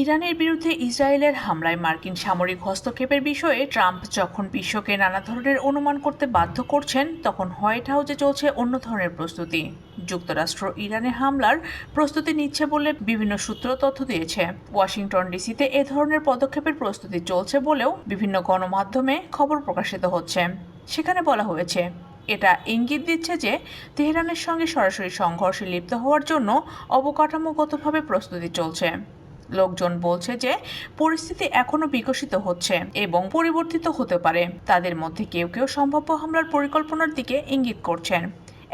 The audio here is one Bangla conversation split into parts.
ইরানের বিরুদ্ধে ইসরায়েলের হামলায় মার্কিন সামরিক হস্তক্ষেপের বিষয়ে ট্রাম্প যখন বিশ্বকে নানা ধরনের অনুমান করতে বাধ্য করছেন, তখন হোয়াইট হাউসে চলছে অন্য ধরনের প্রস্তুতি। যুক্তরাষ্ট্র ইরানে হামলার প্রস্তুতি নিচ্ছে বলে বিভিন্ন সূত্র তথ্য দিয়েছে। ওয়াশিংটন ডিসিতে এ ধরনের পদক্ষেপের প্রস্তুতি চলছে বলেও বিভিন্ন গণমাধ্যমে খবর প্রকাশিত হচ্ছে। সেখানে বলা হয়েছে, এটা ইঙ্গিত দিচ্ছে যে তেহরানের সঙ্গে সরাসরি সংঘর্ষে লিপ্ত হওয়ার জন্য অবকাঠামোগতভাবে প্রস্তুতি চলছে। লোকজন বলছে যে পরিস্থিতি এখনও বিকশিত হচ্ছে এবং পরিবর্তিত হতে পারে। তাদের মধ্যে কেউ কেউ সম্ভাব্য হামলার পরিকল্পনার দিকে ইঙ্গিত করছেন।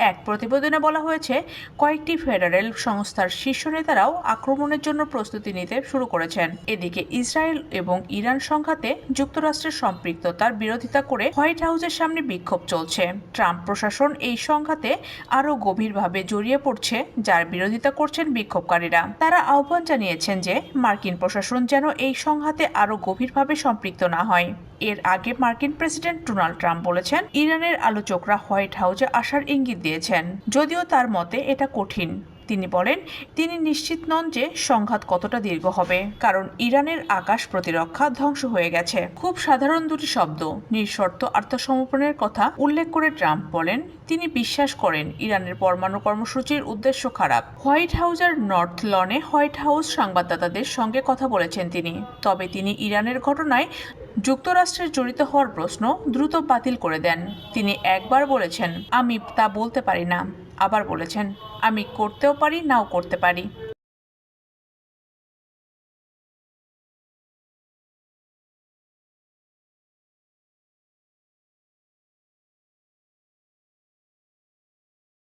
এক প্রতিবেদনে বলা হয়েছে, কয়েকটি ফেডারেল সংস্থার শীর্ষ নেতারাও আক্রমণের জন্য প্রস্তুতি নিতে শুরু করেছেন। এদিকে ইসরায়েল এবং ইরান সংঘাতে যুক্তরাষ্ট্রের সম্পৃক্ততার বিরোধিতা করে হোয়াইট হাউসের সামনে বিক্ষোভ চলছে। ট্রাম্প প্রশাসন এই সংঘাতে আরও গভীরভাবে জড়িয়ে পড়ছে, যার বিরোধিতা করছেন বিক্ষোভকারীরা। তারা আহ্বান জানিয়েছেন যে, মার্কিন প্রশাসন যেন এই সংঘাতে আরও গভীরভাবে সম্পৃক্ত না হয়। এর আগে মার্কিন প্রেসিডেন্ট ডোনাল্ড ট্রাম্প বলেছেন, ইরানের আলোচকরা হোয়াইট হাউসে আসার ইঙ্গিত দিয়েছেন। যদিও তার মতে এটা কঠিন। তিনি বলেন, তিনি নিশ্চিত নন যে সংঘাত কতটা দীর্ঘ হবে, কারণ ইরানের আকাশ প্রতিরক্ষা ধ্বংস হয়ে গেছে। খুব সাধারণ দুটি শব্দ, নিঃশর্ত আত্মসমর্পণের কথা উল্লেখ করে ট্রাম্প বলেন, তিনি বিশ্বাস করেন ইরানের পরমাণু কর্মসূচির উদ্দেশ্য খারাপ। হোয়াইট হাউসের নর্থ লনে হোয়াইট হাউস সংবাদদাতাদের সঙ্গে কথা বলেছেন তিনি। তবে তিনি ইরানের ঘটনায় যুক্তরাষ্ট্রের জড়িত হওয়ার প্রশ্ন দ্রুত বাতিল করে দেন। তিনি একবার বলেছেন, আমি তা বলতে পারি না। আবার বলেছেন, আমি করতেও পারি, নাও করতে পারি।